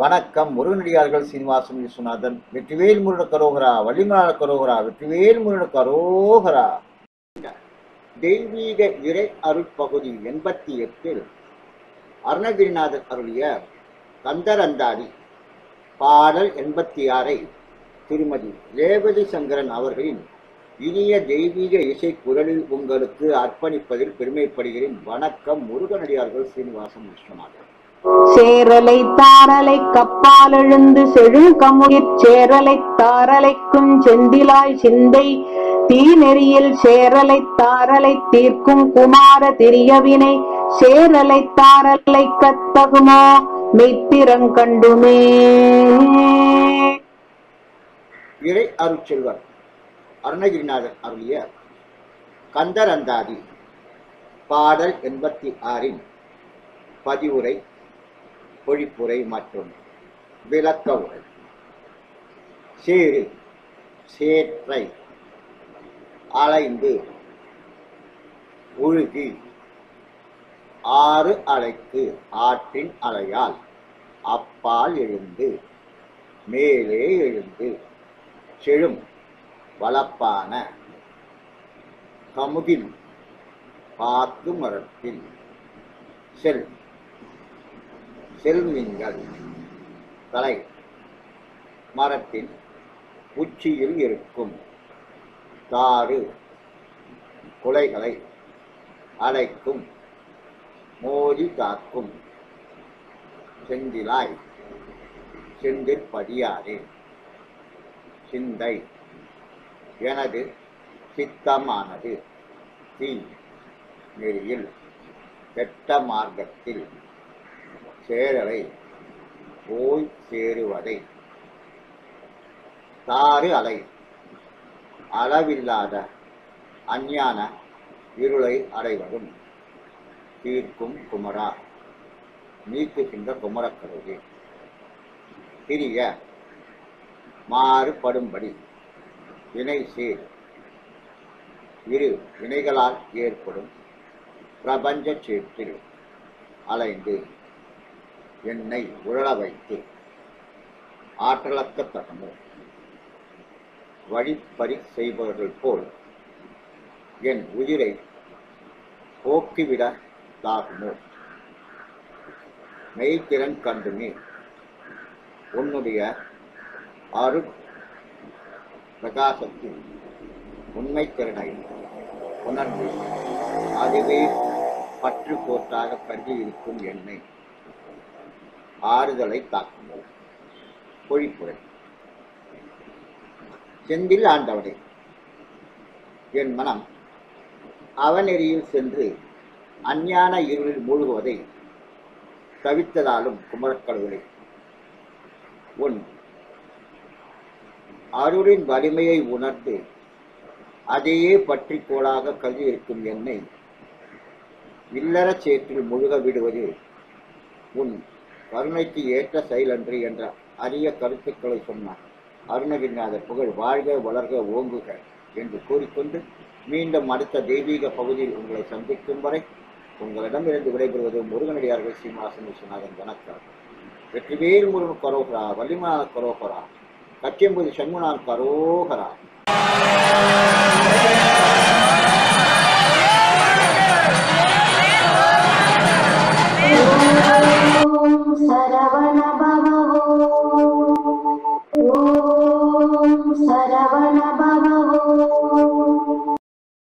வணக்கம் முருகனடியார்கள் சீனிவாசன் விஸ்வநாதன் வெற்றிவேல் முருகன் கரோகரா வள்ளிமலாள கரோகரா வெற்றிவேல் முருட கரோகரா. தெய்வீக இறை அருட்பகுதி எண்பத்தி எட்டில் அருணகிரிநாதர் அருளிய கந்தரந்தாடி பாடல் எண்பத்தி ஆறை திருமதி ரேவதி சங்கரன் அவர்களின் இனிய தெய்வீக இசை குரலில் உங்களுக்கு அர்ப்பணிப்பதில் பெருமைப்படுகிறேன். வணக்கம் முருகனடியார்கள் சீனிவாசன் விஸ்வநாதன். சேரலை தாரலை கப்பால் எழுந்து செழுங்கமுயிர் சேரலை தாரலைக்கும் செந்திலாய் சிந்தை தீநெறியில் சேரலை தாரலை தீர்க்கும் குமார திரியவினை சேரலை தாரலை கத்தகுமோ? மெய்த்திரங்கண்டுமே இறை அருட்செல்வர் அருணகிரிநாதர் அருளிய கந்தரந்தாதி பாடல் எண்பத்தி ஆறின் பதிவுரை பொழிப்புரை மற்றும் விளக்க உரை. சீறு சேற்றை அலைந்து உழுகி ஆறு அலைக்கு ஆற்றின் அலையால் அப்பால் எழுந்து மேலே எழுந்து செழும் வளப்பான கமுகில் பாக்கு மரத்தில் செல் செல்மீன்கள் தலை. மரத்தின் உச்சியில் இருக்கும். தாறு. குலைகளை அழைக்கும் மோதி காக்கும் செந்திலாய். செந்திற்படியாரே சிந்தை. எனது சித்தமானது. தீ. நெறியில். கெட்ட மார்க்கத்தில். சேரலை போய் சேருவதை. தாறு அலை அளவில்லாத அஞ்ஞான இருளை அடைவதும் தீர்க்கும் குமரா நீக்குகின்ற குமரக்கருவி திரிய மாறுபடும்படி வினை சேர் இரு வினைகளால் ஏற்படும் பிரபஞ்ச சீர்த்தில் அலைந்து என்னை உழல வைத்து ஆற்றலக்கத்தகமோ வழிப்பறி செய்பவர்கள் போல் என் உயிரை போக்கிவிடலாகுமோ? மெய்த்திறன் கண்டு நீர் உன்னுடைய அரு பிரகாசத்தில் உண்மை திறனை உணர்ந்து அதுவே பற்று கோட்டாக கருதி இருக்கும் என்னை. ஆறுதலை தாக்குங்கள் பொழிப்புரை. செந்தில் ஆண்டவனே என் மனம் அவநெறியில் சென்று அஞ்ஞான இருளில் மூழ்குவதை தவித்ததாலும் குமரக்கடவுளே உன் அருளின் வலிமையை உணர்ந்து அதையே பற்றிக்கோளாக கருதி இருக்கும் என்னை இல்லற சேற்றில் முழுக விடுவது உன் கருணைக்கு ஏற்ற செயலன்று என்ற அரிய கருத்துக்களை சொன்னார். அருணகிரிநாதர் புகழ் வாழ்க வளர்க ஓங்குக என்று கூறிக்கொண்டு மீண்டும் அடுத்த தெய்வீக பகுதியில் உங்களை சந்திக்கும் வரை உங்களிடமிருந்து விடைபெறுவது முருகனடியார்கள் சீனிவாசன் விஸ்வநாதன் வணக்கம் வெற்றிவேல் முருகன் கரோகரா வள்ளிமநாத கரோகரா கச்சியம்பதி சண்முனான் கரோகரா. sarvanam